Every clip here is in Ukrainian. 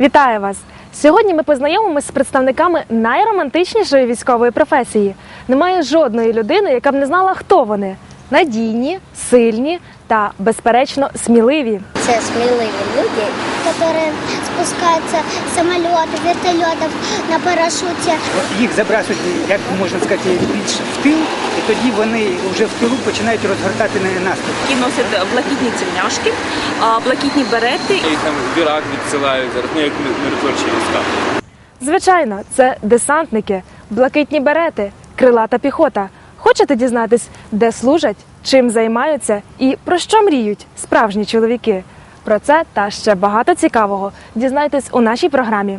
Вітаю вас! Сьогодні ми познайомимося з представниками найромантичнішої військової професії. Немає жодної людини, яка б не знала, хто вони: надійні, сильні та, безперечно, сміливі. Це сміливі люди, які спускаються з самольотів, вертольотів на парашуті. їх забрасують, як можна сказати, більш в тил, тоді вони вже в тилу починають розгортати на наступ. які носять блакитні тельняшки, а, блакитні берети. Їх там в Ірак відсилають зараз, ну як миротворчі війська. Звичайно, це десантники, блакитні берети, крилата піхота. Хочете дізнатись, де служать, чим займаються і про що мріють справжні чоловіки? Про це та ще багато цікавого дізнайтесь у нашій програмі.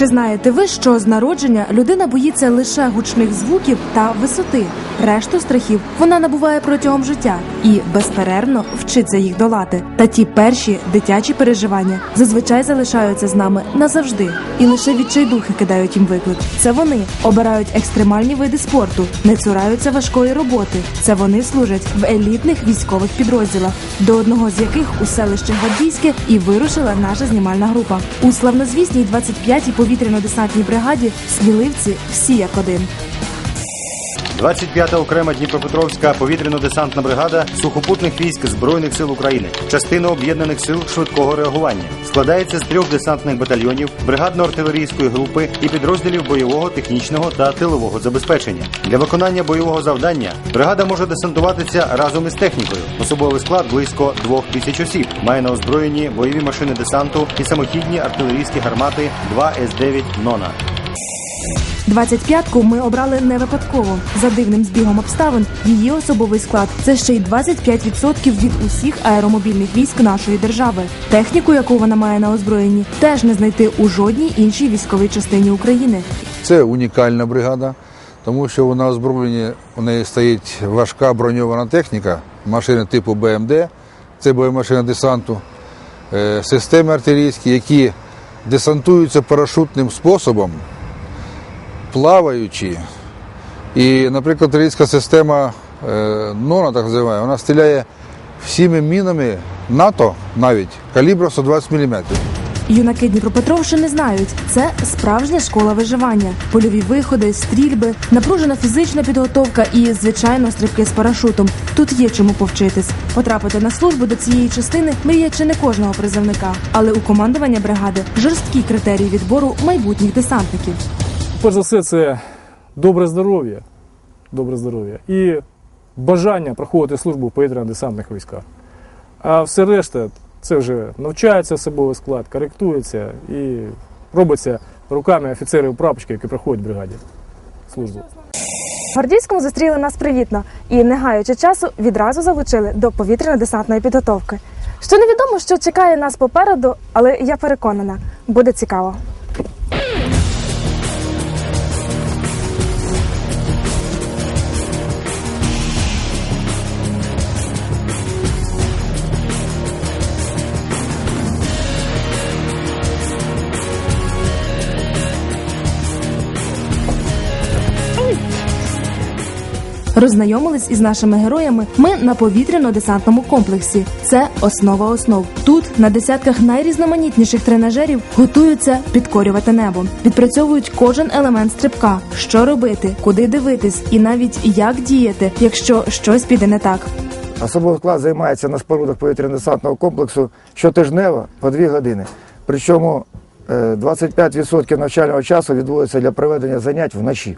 Чи знаєте ви, що з народження людина боїться лише гучних звуків та висоти? Решту страхів вона набуває протягом життя і безперервно вчиться їх долати. Та ті перші дитячі переживання зазвичай залишаються з нами назавжди, і лише відчайдухи кидають їм виклик. Це вони обирають екстремальні види спорту, не цураються важкої роботи. Це вони служать в елітних військових підрозділах, до одного з яких у селище Гвардійське і вирушила наша знімальна група. У славнозвісній 25-й повітряно-десантній бригаді сміливці всі як один. 25-та окрема Дніпропетровська повітряно-десантна бригада сухопутних військ Збройних сил України, частина об'єднаних сил швидкого реагування, складається з трьох десантних батальйонів, бригадно-артилерійської групи і підрозділів бойового, технічного та тилового забезпечення. Для виконання бойового завдання бригада може десантуватися разом із технікою. Особовий склад близько двох тисяч осіб. Має на озброєнні бойові машини десанту і самохідні артилерійські гармати 2 С-9 «Нона». 25-ку ми обрали не випадково. За дивним збігом обставин її особовий склад це ще й 25% від усіх аеромобільних військ нашої держави. Техніку, яку вона має на озброєнні, теж не знайти у жодній іншій військовій частині України. Це унікальна бригада, тому що вона озброєнні, у неї стоїть важка броньована техніка, машини типу БМД, це боємашина десанту, е, системи артилерійські, які десантуються парашутним способом, плаваючи. І, наприклад, артилерійська система е, НОНА, так називаємо, вона стріляє всіми мінами НАТО навіть калібру 120 мм. Юнаки Дніпропетровщини знають, це справжня школа виживання, польові виходи, стрільби, напружена фізична підготовка і, звичайно, стрибки з парашутом. Тут є чому повчитись. Потрапити на службу до цієї частини мріє чи не кожного призовника, але у командування бригади жорсткі критерії відбору майбутніх десантників. Перш за все, це добре здоров'я, добре здоров'я і бажання проходити службу в повітряно-десантних військах. А все решта це вже навчається особовий склад, коректується і робиться руками офіцерів прапочки, які проходять в бригаді службу. Гвардійському зустріли нас привітно і, не гаючи часу, відразу залучили до повітряно-десантної підготовки. Що невідомо, що чекає нас попереду, але я переконана, буде цікаво. Роззнайомились із нашими героями ми на повітряно-десантному комплексі. Це основа основ. Тут на десятках найрізноманітніших тренажерів готуються підкорювати небо, відпрацьовують кожен елемент стрибка, що робити, куди дивитись, і навіть як діяти, якщо щось піде не так. Особовий склад займається на спорудах повітряно-десантного комплексу щотижнево по дві години. Причому е, 25% навчального часу відводиться для проведення занять вночі.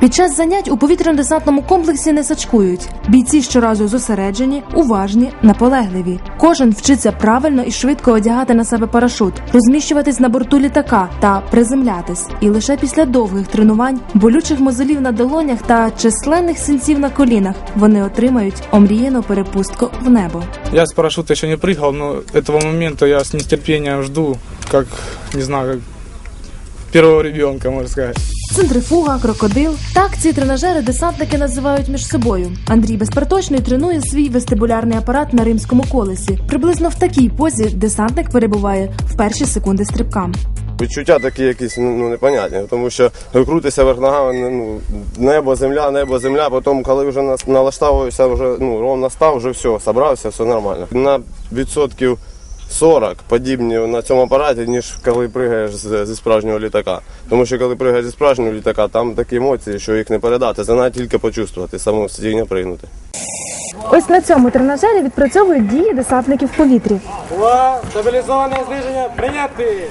Під час занять у повітряно-десантному комплексі не сачкують. Бійці щоразу зосереджені, уважні, наполегливі. Кожен вчиться правильно і швидко одягати на себе парашут, розміщуватись на борту літака та приземлятись. І лише після довгих тренувань, болючих мозолів на долонях та численних синців на колінах вони отримають омріяну перепустку в небо. Я с парашюта еще не прыгал, но этого момента я с нетерпением жду, как, не знаю, первого ребенка, можно сказать. Центрифуга, крокодил. Так ці тренажери десантники називають між собою. Андрій Безпарточний тренує свій вестибулярний апарат на римському колесі. Приблизно в такій позі десантник перебуває в перші секунди стрибка. Відчуття такі якісь ну, ну, непонятні, тому що крутися верх ногами, ну, небо, земля, небо, земля. Потім, коли вже нас- налаштовуєшся, вже ну, ровно став, вже все, собрався, все нормально. На відсотків 40 подібні на цьому апараті, ніж коли пригаєш з- зі справжнього літака. Тому що коли пригаєш зі справжнього літака, там такі емоції, що їх не передати, це треба тільки почувствувати, саме сидіння пригнути. Ось на цьому тренажері відпрацьовують дії десантників в повітрі. Увага! Стабилизованное движение приняты!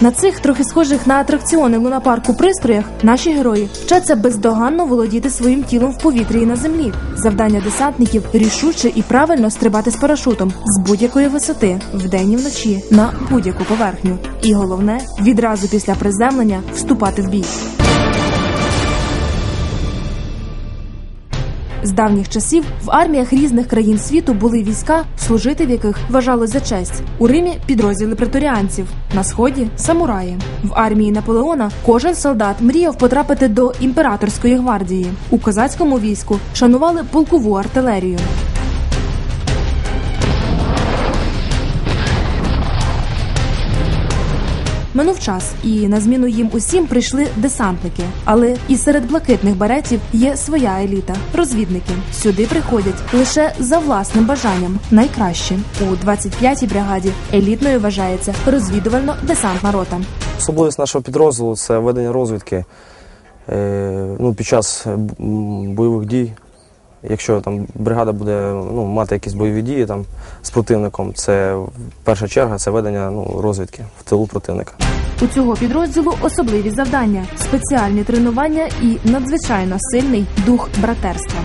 На цих трохи схожих на атракціони лунапарку пристроях наші герої вчаться бездоганно володіти своїм тілом в повітрі і на землі. Завдання десантників рішуче і правильно стрибати з парашутом з будь-якої висоти, вдень і вночі, на будь-яку поверхню. І головне відразу після приземлення вступати в бій. З давніх часів в арміях різних країн світу були війська, служити в яких вважалось за честь. У Римі підрозділи преторіанців, на сході самураї. В армії Наполеона кожен солдат мріяв потрапити до імператорської гвардії. У козацькому війську шанували полкову артилерію. Минув час, і на зміну їм усім прийшли десантники. Але і серед блакитних беретів є своя еліта розвідники. Сюди приходять лише за власним бажанням. Найкраще у 25-й бригаді елітною вважається розвідувально-десантна рота. Особливість нашого підрозділу це ведення розвідки е, ну, під час е, бойових дій. Якщо там бригада буде ну, мати якісь бойові дії там, з противником, це перша черга це ведення ну, розвідки в тилу противника. У цього підрозділу особливі завдання, спеціальні тренування і надзвичайно сильний дух братерства.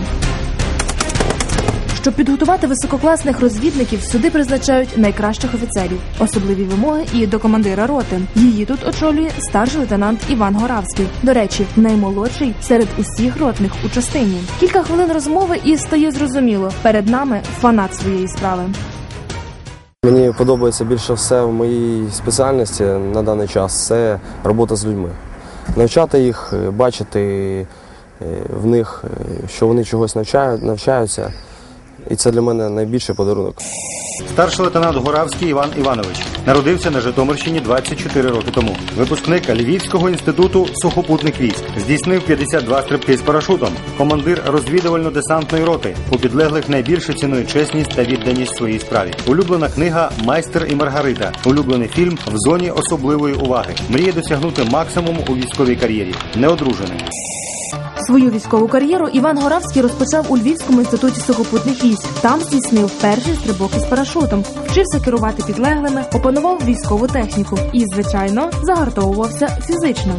Щоб підготувати висококласних розвідників, сюди призначають найкращих офіцерів. Особливі вимоги і до командира роти. Її тут очолює старший лейтенант Іван Горавський. До речі, наймолодший серед усіх ротних у частині. Кілька хвилин розмови і стає зрозуміло. Перед нами фанат своєї справи. Мені подобається більше все в моїй спеціальності на даний час це робота з людьми. Навчати їх, е, бачити е, в них, е, що вони чогось навчають, навчаються. І це для мене найбільший подарунок. Старший лейтенант Горавський Іван Іванович народився на Житомирщині 24 роки тому. Випускник Львівського інституту сухопутних військ. Здійснив 52 стрибки з парашутом. Командир розвідувально-десантної роти. У підлеглих найбільше цінує чесність та відданість своїй справі. Улюблена книга Майстер і Маргарита. Улюблений фільм в зоні особливої уваги. Мріє досягнути максимуму у військовій кар'єрі. Неодружений. Свою військову кар'єру Іван Горавський розпочав у Львівському інституті сухопутних військ. Там здійснив перший стрибок із парашутом, вчився керувати підлеглими, опанував військову техніку і, звичайно, загартовувався фізично.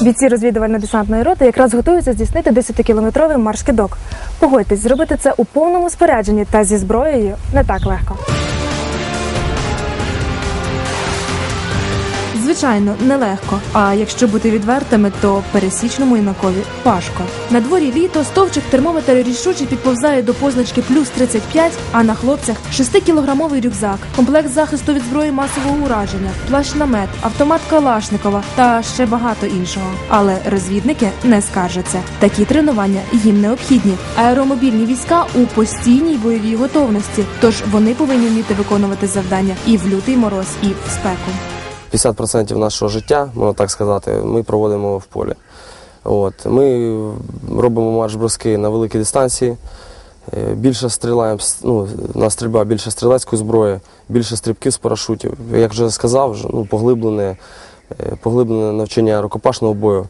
Бійці розвідувально-десантної роти якраз готуються здійснити 10-кілометровий марш-кидок. Погодьтесь, зробити це у повному спорядженні та зі зброєю не так легко. Звичайно, нелегко. А якщо бути відвертими, то пересічному юнакові важко. На дворі літо стовчик термометр рішуче підповзає до позначки плюс 35, а на хлопцях 6-кілограмовий рюкзак, комплект захисту від зброї масового ураження, плащ-намет, автомат Калашникова та ще багато іншого. Але розвідники не скаржаться. Такі тренування їм необхідні. Аеромобільні війська у постійній бойовій готовності, тож вони повинні вміти виконувати завдання і в лютий мороз, і в спеку. 50% нашого життя, можна так сказати, ми проводимо в полі. От. Ми робимо марш-броски на великій дистанції. Е, Більше стріляємо, ну, на стрільба більше стрілецької зброї, більше стрибків з парашутів. Як вже сказав, ну, поглиблене, е, поглиблене навчання рукопашного бою.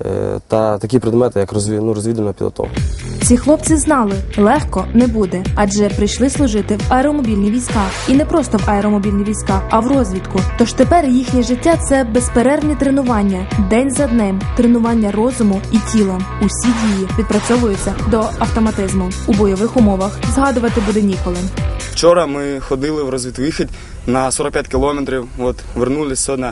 Е, та такі предмети, як розві... ну, розвідувальна підготовка. Ці хлопці знали, легко не буде, адже прийшли служити в аеромобільні війська, і не просто в аеромобільні війська, а в розвідку. Тож тепер їхнє життя це безперервні тренування, день за днем, тренування розуму і тіла. Усі дії відпрацьовуються до автоматизму у бойових умовах. Згадувати буде ніколи. Вчора ми ходили в розвідвихід на 45 кілометрів. От вернулись сьогодні.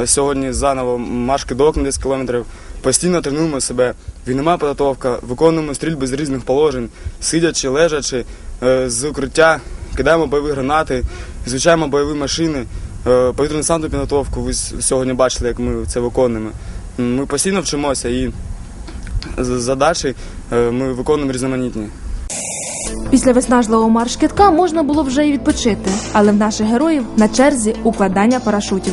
Е, Сьогодні заново марш кидок на 10 кілометрів. Постійно тренуємо себе. Війнова підготовка, виконуємо стрільби з різних положень, сидячи, лежачи, е, з укриття, кидаємо бойові гранати, звичаємо бойові машини, е, повітряну десантну підготовку. Ви сьогодні бачили, як ми це виконуємо. Ми постійно вчимося і задачі е, ми виконуємо різноманітні. Після виснажливого марш-китка можна було вже і відпочити, але в наших героїв на черзі укладання парашутів.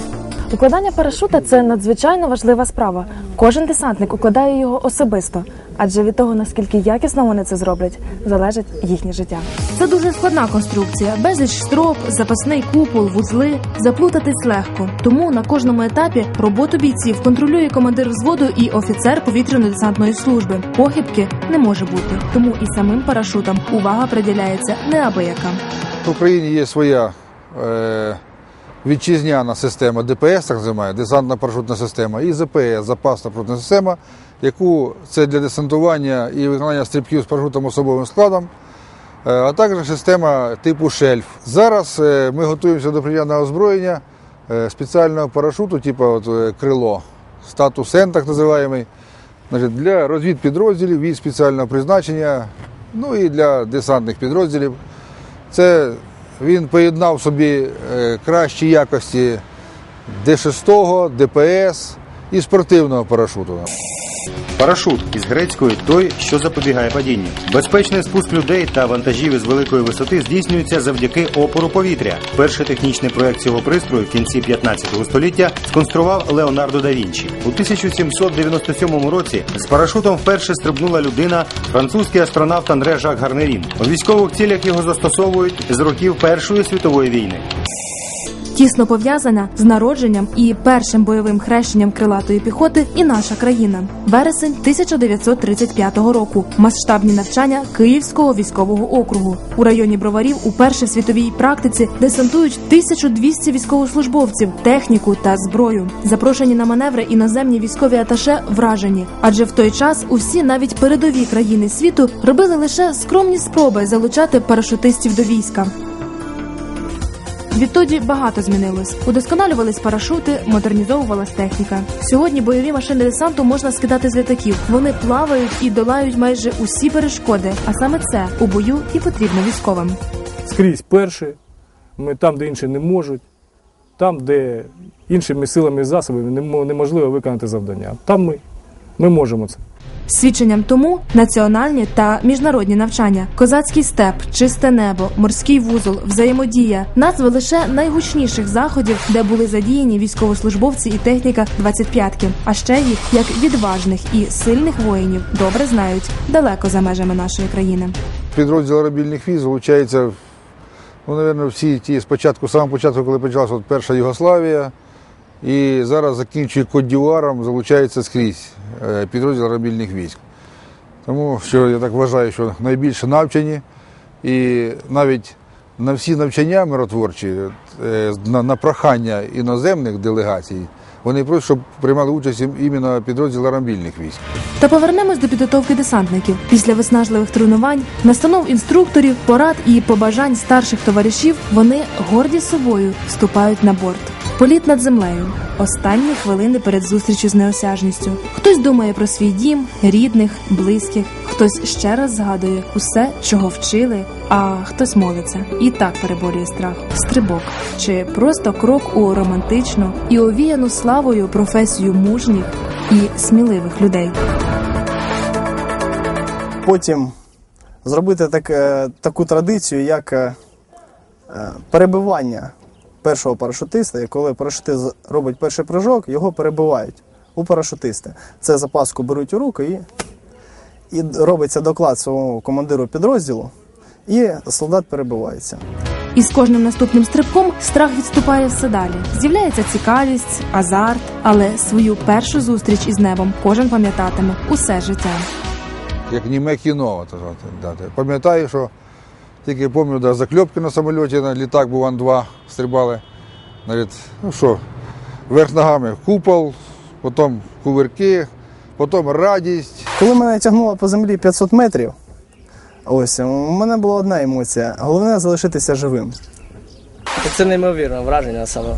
Укладання парашута це надзвичайно важлива справа. Кожен десантник укладає його особисто, адже від того наскільки якісно вони це зроблять, залежить їхнє життя. Це дуже складна конструкція, безліч строп, запасний купол, вузли. Заплутатись легко. Тому на кожному етапі роботу бійців контролює командир взводу і офіцер повітряно-десантної служби. Похибки не може бути. Тому і самим парашутам увага приділяється неабияка. В Україні є своя е, вітчизняна система ДПС, так називаємо, десантна парашутна система, і ЗПС, запасна парашутна система, яку це для десантування і виконання стрибків з парашутом особовим складом, е, а також система типу шельф. Зараз е, ми готуємося до прийняття озброєння е, спеціального парашуту, типу от, крило, статус Н, так називаємо, значить, для розвідпідрозділів від спеціального призначення, ну і для десантних підрозділів. Це він поєднав собі е, кращі якості Д6, ДПС і спортивного парашуту. Парашут із грецької той, що запобігає падінню. Безпечний спуск людей та вантажів із великої висоти здійснюється завдяки опору повітря. Перший технічний проект цього пристрою в кінці 15 століття сконструював Леонардо да Вінчі. У 1797 році з парашутом вперше стрибнула людина, французький астронавт Андре Жак Гарнерін. У військових цілях його застосовують з років Першої світової війни. Тісно пов'язана з народженням і першим бойовим хрещенням крилатої піхоти і наша країна. Вересень 1935 року. Масштабні навчання Київського військового округу у районі броварів уперше в світовій практиці десантують 1200 військовослужбовців, техніку та зброю. Запрошені на маневри іноземні військові аташе вражені, адже в той час усі, навіть передові країни світу, робили лише скромні спроби залучати парашутистів до війська. Відтоді багато змінилось. Удосконалювались парашути, модернізовувалась техніка. Сьогодні бойові машини десанту можна скидати з літаків. Вони плавають і долають майже усі перешкоди. А саме це у бою і потрібно військовим. Скрізь перші, ми там, де інші не можуть, там, де іншими силами і засобами немо- неможливо виконати завдання. Там ми, ми можемо це. Свідченням тому національні та міжнародні навчання, козацький степ, чисте небо, морський вузол, взаємодія назви лише найгучніших заходів, де були задіяні військовослужбовці і техніка 25-ки. А ще їх як відважних і сильних воїнів добре знають далеко за межами нашої країни. Підрозділ рабільних військ залучається, ну, мабуть, всі ті спочатку, самого початку, коли почалася перша Югославія, і зараз закінчує Коддіваром, залучається скрізь е, підрозділ рабільних військ. Тому що я так вважаю, що найбільше навчені і навіть на всі навчання миротворчі, е, на, на прохання іноземних делегацій, вони просять, щоб приймали участь ім- іменно підрозділ рабільних військ. Та повернемось до підготовки десантників. Після виснажливих тренувань, настанов інструкторів, порад і побажань старших товаришів вони горді собою вступають на борт. Політ над землею. Останні хвилини перед зустрічю з неосяжністю. Хтось думає про свій дім, рідних, близьких, хтось ще раз згадує усе, чого вчили, а хтось молиться і так переборює страх. Стрибок чи просто крок у романтичну і овіяну славою професію мужніх і сміливих людей. потім зробити так, е, таку традицію, як е, е, перебивання першого парашутиста. І коли парашутист робить перший прыжок, його перебивають у парашутиста. Це запаску беруть у руки і, і робиться доклад своєму командиру підрозділу, і солдат перебивається. І з кожним наступним стрибком страх відступає все далі. З'являється цікавість, азарт, але свою першу зустріч із небом кожен пам'ятатиме усе життя. як німе кіно. Пам'ятаю, що тільки пам'ятаю, да, закльопки на самольоті, на літак був Ан-2, стрибали. Навіть, ну що, вверх ногами купол, потім кувирки, потім радість. Коли мене тягнуло по землі 500 метрів, ось у мене була одна емоція. Головне залишитися живим. Це неймовірне враження саме.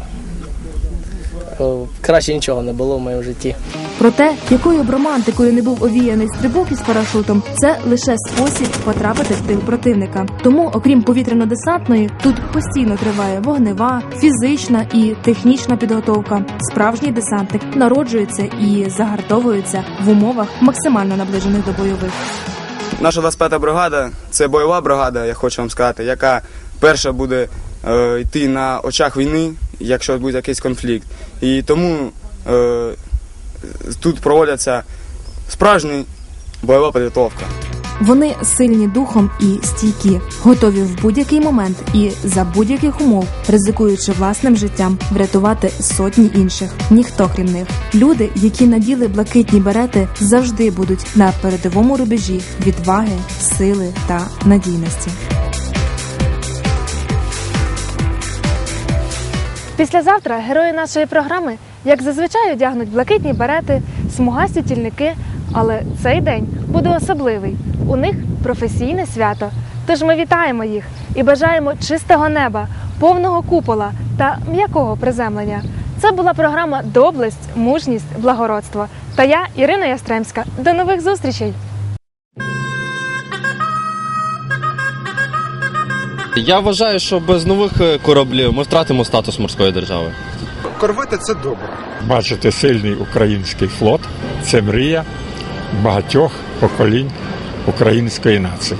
Краще нічого не було в моєму житті. Проте, якою б романтикою не був овіяний стрибок із парашутом, це лише спосіб потрапити в тил противника. Тому, окрім повітряно-десантної, тут постійно триває вогнева, фізична і технічна підготовка. Справжній десантник народжується і загартовується в умовах максимально наближених до бойових. Наша 25-та бригада це бойова бригада, я хочу вам сказати, яка перша буде е, йти на очах війни, якщо буде якийсь конфлікт. І тому е, тут проводяться справжня бойова підготовка. Вони сильні духом і стійкі, готові в будь-який момент і за будь-яких умов, ризикуючи власним життям, врятувати сотні інших. Ніхто крім них. Люди, які наділи блакитні берети, завжди будуть на передовому рубежі відваги, сили та надійності. Післязавтра герої нашої програми, як зазвичай, одягнуть блакитні берети, смугасті тільники. Але цей день буде особливий. У них професійне свято. Тож ми вітаємо їх і бажаємо чистого неба, повного купола та м'якого приземлення. Це була програма Доблесть, мужність, благородство. Та я, Ірина Ястремська. До нових зустрічей! Я вважаю, що без нових е, кораблів ми втратимо статус морської держави. Корвети це добре. Бачити сильний український флот це мрія багатьох поколінь української нації.